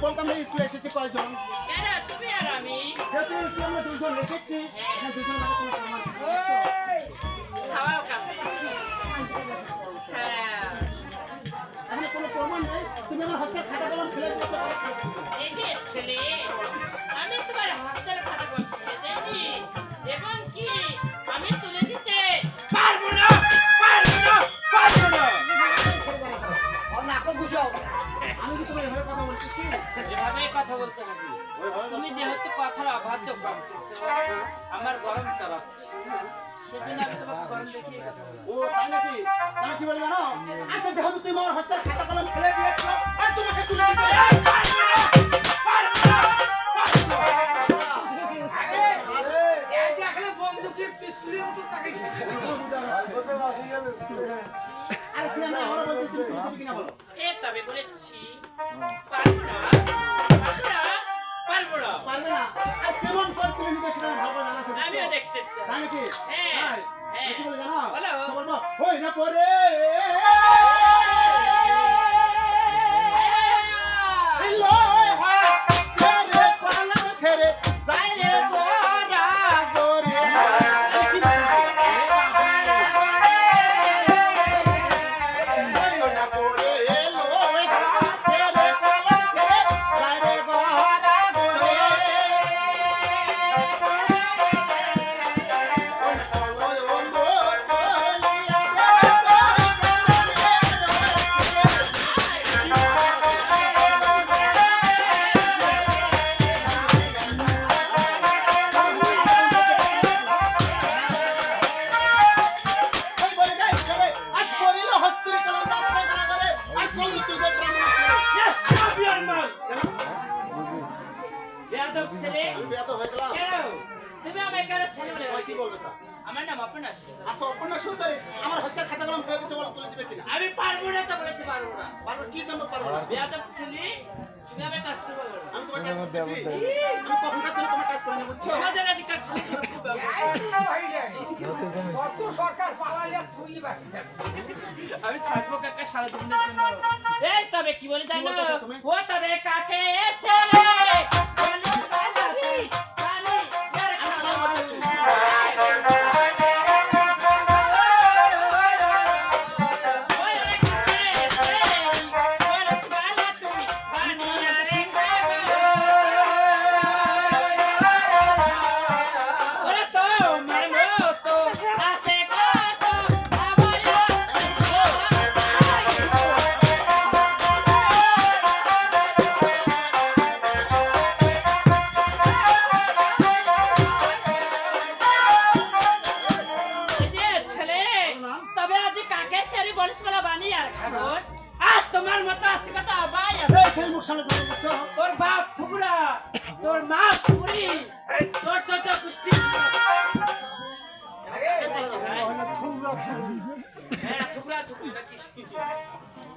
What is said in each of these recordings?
বলতাম না স্কুলে এসেছে কয়জন? তুমি আর আমি। আমরা দুজন এসেছি এখানে কোনো প্রমাণ নেই? তুমি আমার খাতা কলম ফেলে ছেলে? আমি তোমার হাতের খাতা কলম কথা বলতে তুমি যেহেতু কথার অবাধ্য আমার গরম চালাচ্ছে সেজন্য আমি তোমাকে গরম দেখিয়ে কথা ও, তাই নাকি? তাই কি বলে জানো? আচ্ছা যেহেতু তুমি আমার হস্তের খাতা কলম ফেলে দিয়েছ আর তোমাকে তুলে বলেছি পারব না। পারব না পারব না আর কেমন করে নিতে সেটা আমি ভালো জানা আছে আমিও দেখতে চাই। তাই নাকি? হ্যাঁ, হ্যাঁ। কি বলি জানো? বলো। তো হই না পরে। Yes, champion man! বেয়াদব ছেলে কেন তুমি আমাকে কেন ছেলে বলে ডাকছো? আমার নাম অপনাশ আচ্ছা অপর্ণা সুন্দরী আমার খাতা কলম ফেলে বলো তুলে দিবে কিনা? আমি পারব না তো বলেছি পারব না। পারব কি জন্য পারব না? বেয়াদব তুমি আমাকে টাচ করবে আমি তোমার টাচ করতেছি। আমি তোমার টাচ করিনি বুঝছ? আমাদের অধিকার ছেলে খুব ব্যবহার আমি থাকব কাকা সারা দিনের জন্য এই তবে কি বলি জানো? ও তবে কাকে ছেলে কাকে ছেড়ে বলিস বলা বানি আর খাবর আর তোমার মতো আসি কথা আবাই তোর বাপ ফুকুরা তোর মা ফুকুরি তোর চোদ্দ কুষ্টি। হ্যাঁ থুকরা থুকরি নাকি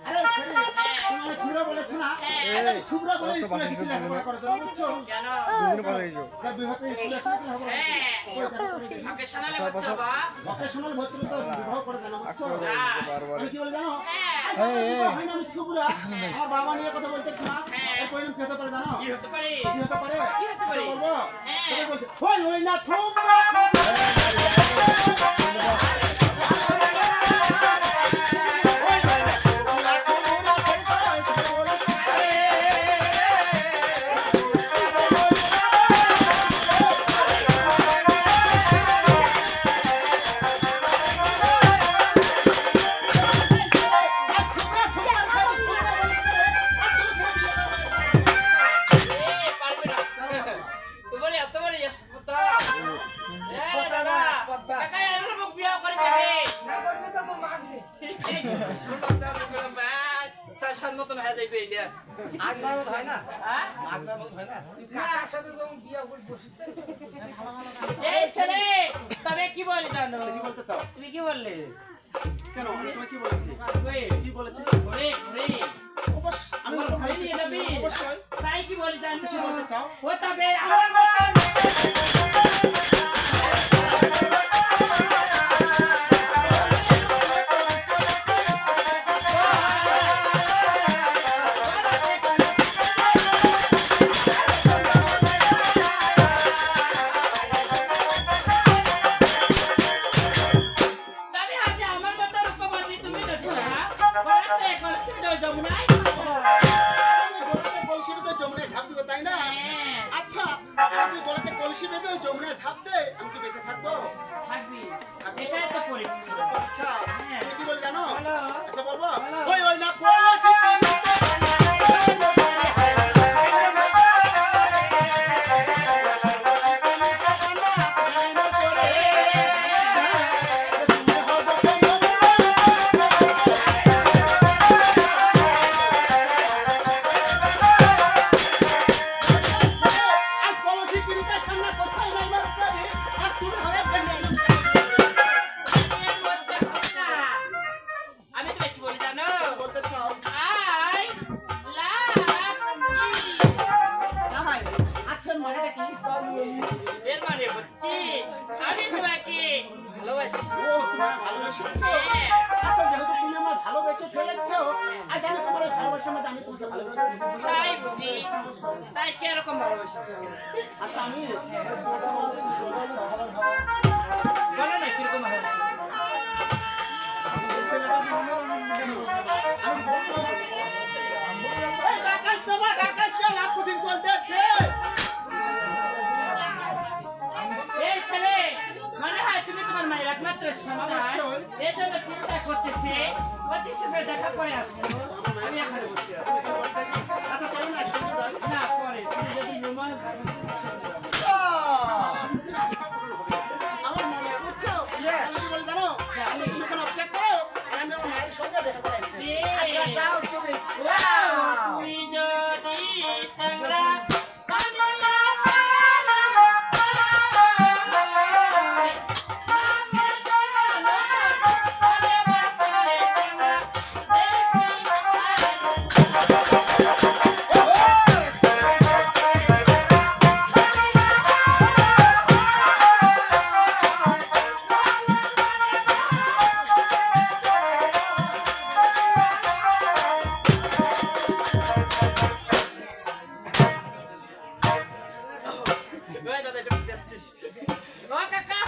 আরে থুবড়া বলেছ না? আরে থুবড়া বলে স্কুলে কিছু লেখাপড়া করে তো বুঝছ কেন? তার বিভাগে স্কুলে কি হবে? হ্যাঁ। আগে শোনালে করতে বা ভকেশনাল ভর্তি হ্যাঁ হ্যাঁ হয় না মতন হয়ে যাইবে এটা হ্যাঁ এই ছেলে তবে কি বলি জানো? কি বলতে চাও? তুমি কি বললে? কেন? আমি তোমায় কি বলেছি? ওই কি বলেছি? ঘুরে ঘুরে অবশ্য আমি ঘুরে নিয়ে যাবি। অবশ্যই। তাই কি বলি জানো? কি বলতে চাও? ও তবে আমার মতন এসেছ আচ্ছা যেহেতু তুমি আমার ভালোবেসে ফেলেছো হ্যাঁ। আজ আমি তোমার ভালোবাসার মধ্যে আমি তোমাকে ভালোবাসি তাই বুঝি। তাই কীরকম ভালোবাসেছো? আচ্ছা আমি সন্তান এই জন্য চিন্তা করতেছে অতি সঙ্গে দেখা করে আসছো। আমি এখানে আচ্ছা চলো একসঙ্গে যাই। না পরে তুমি যদি নির্মাণ Não é nada de Ó, Cacá!